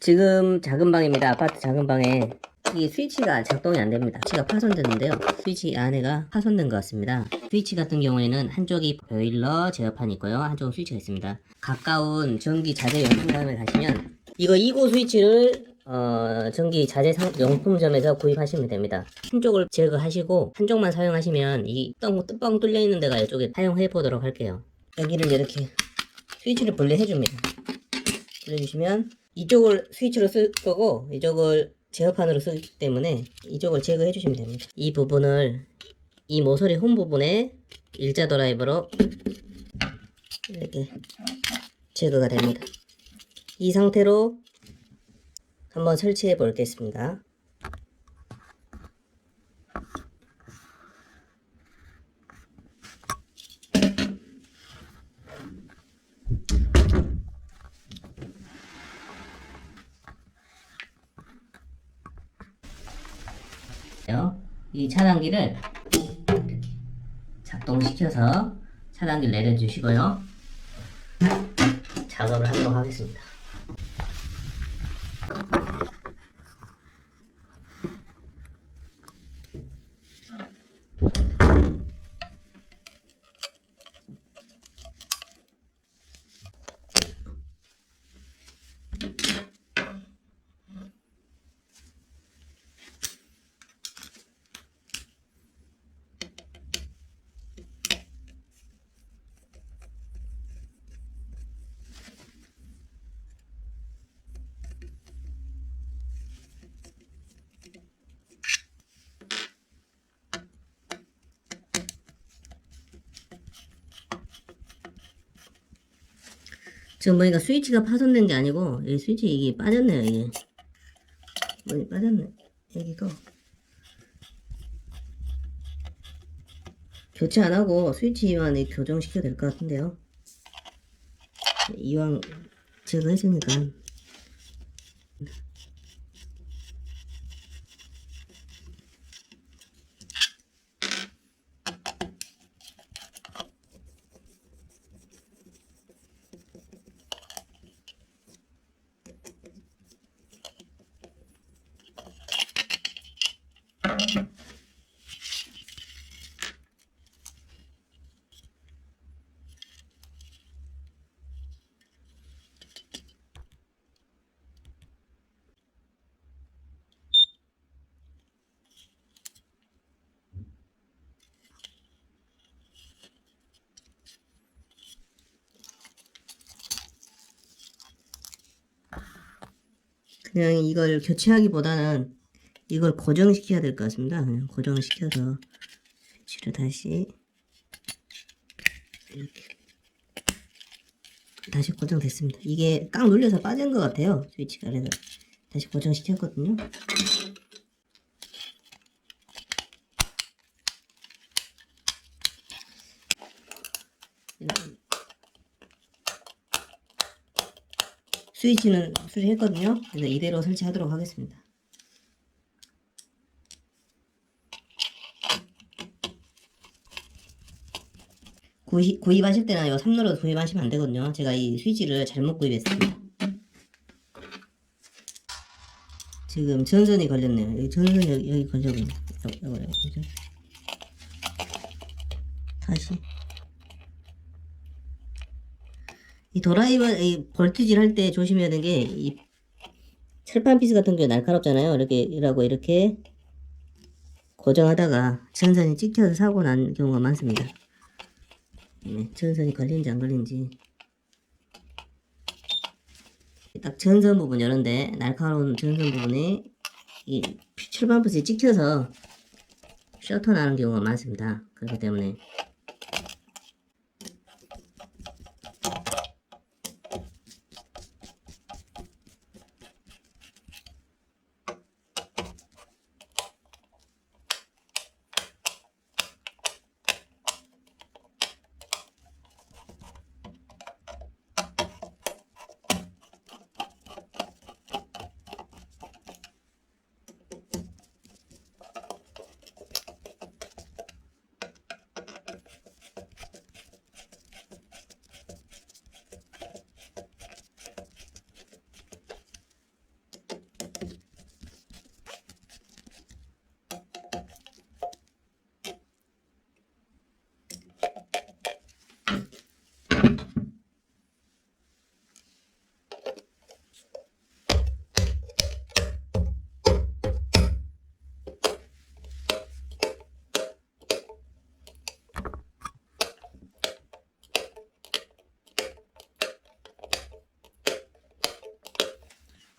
지금 작은 방입니다. 아파트 작은 방에 이 스위치가 작동이 안 됩니다. 스위치가 파손됐는데요. 스위치 안에가 파손된 것 같습니다. 스위치 같은 경우에는 한쪽이 보일러 제어판이 있고요. 한쪽은 스위치가 있습니다. 가까운 전기 자재 용품점에 가시면 이거 2구 스위치를 어, 전기 자재 상, 용품점에서 구입하시면 됩니다. 한쪽을 제거하시고 한쪽만 사용하시면 이 뚜껑 뚫려 있는 데가 이쪽에 사용해 보도록 할게요. 여기를 이렇게 스위치를 분리해 줍니다. 불러주시면 이쪽을 스위치로 쓸 거고 이쪽을 제어판으로 쓰기 때문에 이쪽을 제거해 주시면 됩니다. 이 부분을 이 모서리 홈 부분에 일자 드라이버로 이렇게 제거가 됩니다. 이 상태로 한번 설치해 보겠습니다. 이 차단기를 이렇게 작동시켜서 차단기를 내려주시고요. 작업을 하도록 하겠습니다. 지금 보니까 스위치가 파손된 게 아니고 이 스위치 이게 빠졌네요 이게. 뭐니 빠졌네 여기가 교체 안 하고 스위치만 이 교정시켜야 될 것 같은데요. 이왕 제가 했으니까 그냥 이걸 교체하기보다는 이걸 고정시켜야 될 것 같습니다. 그냥 고정을 시켜서 스위치를 다시 이렇게 다시 고정됐습니다. 이게 깡 눌려서 빠진 것 같아요. 스위치가 그래서 다시 고정시켰거든요. 이렇게 스위치는 수리했거든요. 그래서 이대로 설치하도록 하겠습니다. 구입, 구입하실 때는 요 3로로 구입하시면 안 되거든요. 제가 이 스위치를 잘못 구입했습니다. 지금 전선이 걸렸네요. 여기 전선이 여기, 여기 그죠? 다시. 이 드라이버 이 볼트질 할 때 조심해야 되는 게 이 철판 피스 같은 게 날카롭잖아요. 이렇게 이라고 이렇게 고정하다가 전선이 찍혀서 사고 난 경우가 많습니다. 네, 전선이 걸린지 안 걸린지 딱 전선 부분 이런데 날카로운 전선 부분에 이 철판 피스에 찍혀서 셔터 나는 경우가 많습니다. 그렇기 때문에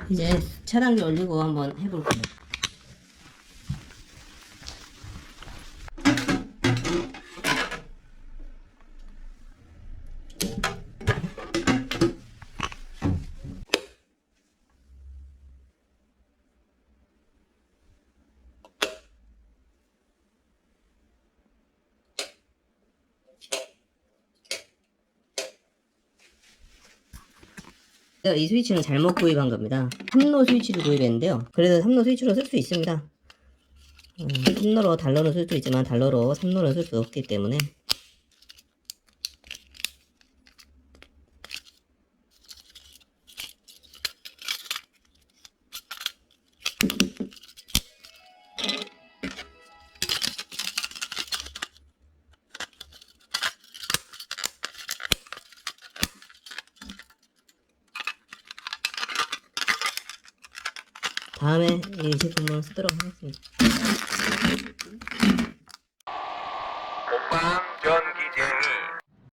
이제 차단기 올리고 한번 해볼게요. 이 스위치는 잘못 구입한 겁니다. 3로 스위치를 구입했는데요. 그래서 3로 스위치로 쓸 수 있습니다. 음, 3로로 달러로 쓸수 있지만 달러로 3로는 쓸 수 없기 때문에 다음에 이 제품을 쓰도록 하겠습니다.